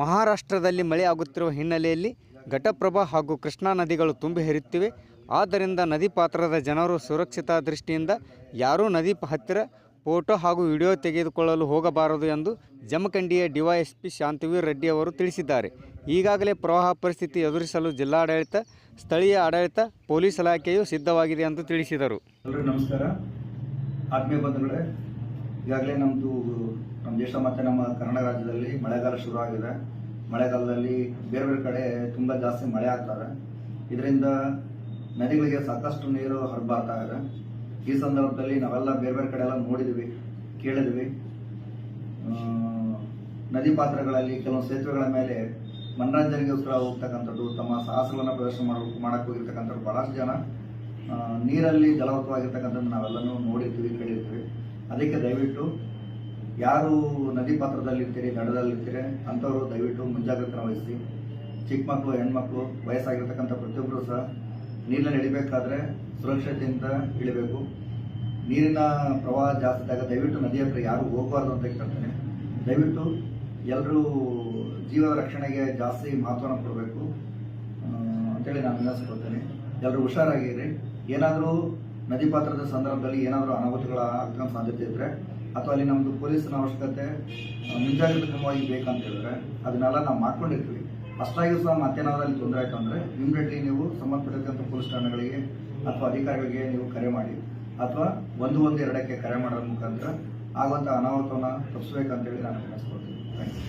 ಮಹಾರಾಷ್ಟ್ರದಲ್ಲಿ ಮಳೆ ಆಗುತ್ತಿರುವ ಹಿನ್ನೆಲೆಯಲ್ಲಿ ಘಟಪ್ರಭಾ ಹಾಗೂ ಕೃಷ್ಣಾ ನದಿಗಳು ತುಂಬಿ ಹರಿಯುತ್ತಿವೆ. ಆದ್ದರಿಂದ ನದಿ ಪಾತ್ರದ ಜನರು ಸುರಕ್ಷತಾ ದೃಷ್ಟಿಯಿಂದ ಯಾರೂ ನದಿ ಹತ್ತಿರ ಫೋಟೋ ಹಾಗೂ ವಿಡಿಯೋ ತೆಗೆದುಕೊಳ್ಳಲು ಹೋಗಬಾರದು ಎಂದು ಜಮಖಂಡಿಯ ಡಿವೈಎಸ್ಪಿ ಶಾಂತವೀರ್ ರೆಡ್ಡಿ ಅವರು ತಿಳಿಸಿದ್ದಾರೆ. ಈಗಾಗಲೇ ಪ್ರವಾಹ ಪರಿಸ್ಥಿತಿ ಎದುರಿಸಲು ಜಿಲ್ಲಾಡಳಿತ, ಸ್ಥಳೀಯ ಆಡಳಿತ, ಪೊಲೀಸ್ ಇಲಾಖೆಯು ಸಿದ್ಧವಾಗಿದೆ ಎಂದು ತಿಳಿಸಿದರು. ನಮಸ್ಕಾರ. ಆತ್ಮೀಯ ಬಂಧುಗಳೇ, ಈಗಾಗಲೇ ನಮ್ಮದು ನಮ್ಮ ದೇಶ ಮತ್ತು ನಮ್ಮ ಕನ್ನಡ ರಾಜ್ಯದಲ್ಲಿ ಮಳೆಗಾಲ ಶುರು ಆಗಿದೆ ಮಳೆಗಾಲದಲ್ಲಿ ಬೇರೆ ಬೇರೆ ಕಡೆ ತುಂಬ ಜಾಸ್ತಿ ಮಳೆ ಆಗ್ತಾರೆ. ಇದರಿಂದ ನದಿಗಳಿಗೆ ಸಾಕಷ್ಟು ನೀರು ಹರಿಬಾರ್ತಾ ಇದೆ ಈ ಸಂದರ್ಭದಲ್ಲಿ ನಾವೆಲ್ಲ ಬೇರೆ ಬೇರೆ ಕಡೆ ಎಲ್ಲ ನೋಡಿದ್ವಿ, ಕೇಳಿದ್ವಿ. ನದಿ ಪಾತ್ರಗಳಲ್ಲಿ ಕೆಲವು ಸೇತುವೆಗಳ ಮೇಲೆ ಮನರಂಜನೆಗೋಸ್ಕರ ಹೋಗ್ತಕ್ಕಂಥದ್ದು, ತಮ್ಮ ಸಾಹಸಗಳನ್ನು ಪ್ರದರ್ಶನ ಮಾಡಕ್ಕೆ ಹೋಗಿರ್ತಕ್ಕಂಥದ್ದು ಬಹಳಷ್ಟು ಜನ. ನೀರಲ್ಲಿ ಜಲವೃತವಾಗಿರ್ತಕ್ಕಂಥದ್ದು ನಾವೆಲ್ಲನೂ ನೋಡಿರ್ತೀವಿ ಕೇಳಿರ್ತೀವಿ ಅದಕ್ಕೆ ದಯವಿಟ್ಟು ಯಾರು ನದಿ ಪಾತ್ರದಲ್ಲಿರ್ತೀರಿ ನಡದಲ್ಲಿರ್ತೀರಿ ದಡದಲ್ಲಿ ಇರ್ತೀರಿ ಅಂಥವರು ದಯವಿಟ್ಟು ಮುಂಜಾಗ್ರತೆ ವಹಿಸಿ. ಚಿಕ್ಕ ಮಕ್ಕಳು ಹೆಣ್ಮಕ್ಳು, ವಯಸ್ಸಾಗಿರ್ತಕ್ಕಂಥ ಪ್ರತಿಯೊಬ್ಬರು ಸಹ ನೀರಿನಲ್ಲಿ ಇಳಿಬೇಕಾದ್ರೆ ಸುರಕ್ಷತೆಯಿಂದ ಇಳಿಬೇಕು. ನೀರಿನ ಪ್ರವಾಹ ಜಾಸ್ತಿ ಇದ್ದಾಗ ದಯವಿಟ್ಟು ನದಿ ಹತ್ರ ಯಾರು ಹೋಗಬಾರ್ದು ಅಂತ ಕೇಳ್ತೇನೆ. ದಯವಿಟ್ಟು ಎಲ್ಲರೂ ಜೀವ ರಕ್ಷಣೆಗೆ ಜಾಸ್ತಿ ಮಹತ್ವನ ಕೊಡಬೇಕು. ಅಂತೇಳಿ ನಾನು ವಿನಂತಿಸ್ಕೊಳ್ತೇನೆ. ಎಲ್ಲರೂ ಹುಷಾರಾಗಿರಿ. ಏನಾದರೂ ನದಿ ಪಾತ್ರದ ಸಂದರ್ಭದಲ್ಲಿ ಏನಾದರೂ ಅನಾಹುತಗಳ ಆಗ್ತಕ್ಕಂಥ ಸಾಧ್ಯತೆ ಇದ್ದರೆ ಅಥವಾ ಅಲ್ಲಿ ನಮ್ಮದು ಪೊಲೀಸಿನ ಅವಶ್ಯಕತೆ ಮುಂಜಾಗ್ರತೆ ಕ್ರಮವಾಗಿ ಬೇಕಂತ ಹೇಳಿದ್ರೆ ಅದನ್ನೆಲ್ಲ ನಾವು ಮಾಡ್ಕೊಂಡಿರ್ತೀವಿ. ಅಷ್ಟಾಗಿ ಸಹ ಮತ್ತೇನಾದ್ರೂ ಅಲ್ಲಿ ತೊಂದರೆ ಆಯಿತು ಅಂದರೆ ಇಮಿಡಿಯೇಟ್ಲಿ ನೀವು ಸಂಬಂಧಪಟ್ಟಿರ್ತಕ್ಕಂಥ ಪೊಲೀಸ್ ಠಾಣೆಗಳಿಗೆ ಅಥವಾ ಅಧಿಕಾರಿಗಳಿಗೆ ನೀವು ಕರೆ ಮಾಡಿ. ಅಥವಾ ಒಂದು ಒಂದು ಎರಡಕ್ಕೆ ಕರೆ ಮಾಡೋದ್ರ ಮುಖಾಂತರ ಆಗುವಂಥ ಅನಾಹುತವನ್ನು ತಪ್ಪಿಸ್ಬೇಕಂತೇಳಿ ನಾನು ವಿನಂತಿಸ್ಕೊಳ್ತೀನಿ ಥ್ಯಾಂಕ್ ಯು